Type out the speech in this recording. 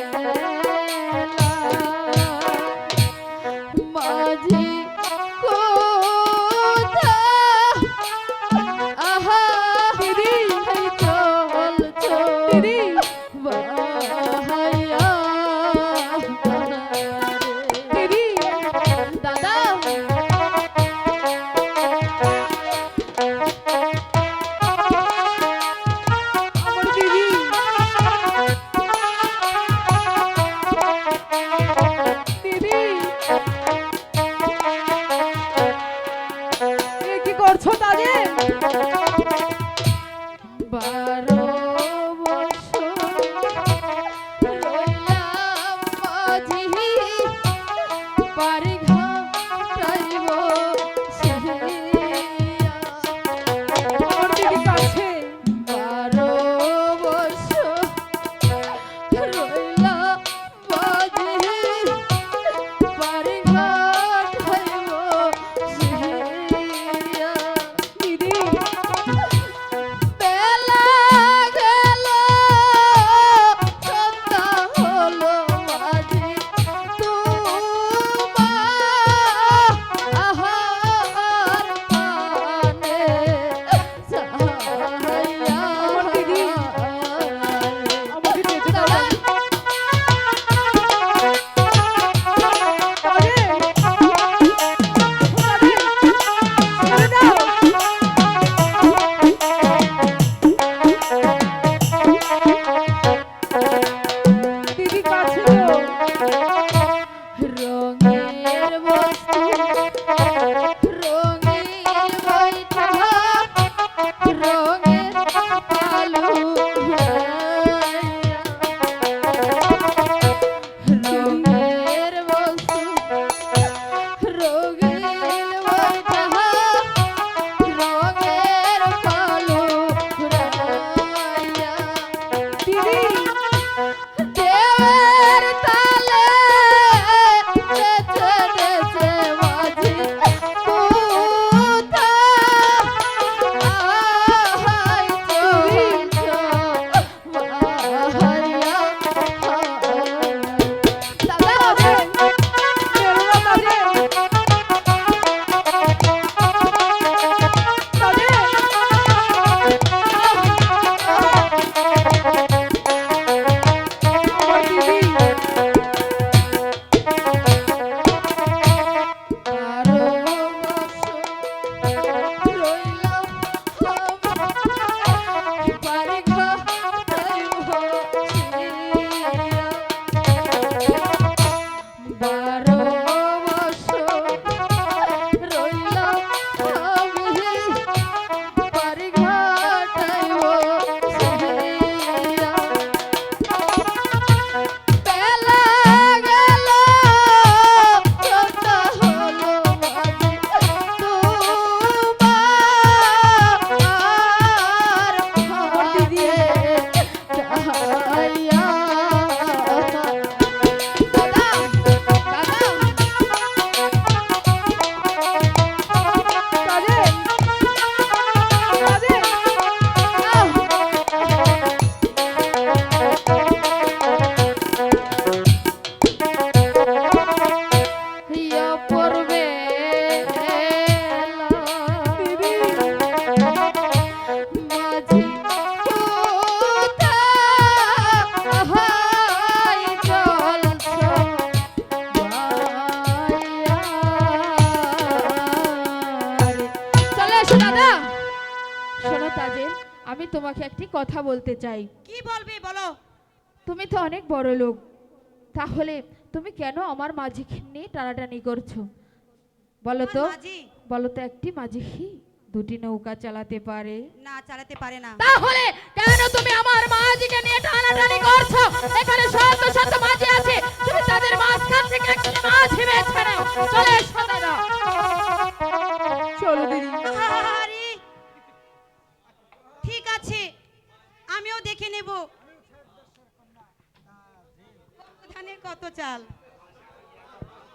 Thank you. পারি Yeah. শোনো আমি তোমাকে একটি কথা বলতে চাই। কি বলবি বলো। তুমি তো অনেক বড় লোক। তাহলে তুমি কেন আমার মাঝিকে নিয়ে টানাটানি করছ? বলো তো মাঝি? বলো তো একটি মাঝি কি? দুটি নৌকা চালাতে পারে? না চালাতে পারে না। তাহলে কেন তুমি আমার মাঝিকে নিয়ে টানাটানি করছ? এখানে শত শত মাঝি আছে। তুমি তাদের মাঝখান থেকে একটি মাঝি বেছে নাও। চলে এসো। দাদা চলো ঠিক আছে আমিও দেখে নেব। কত চাল?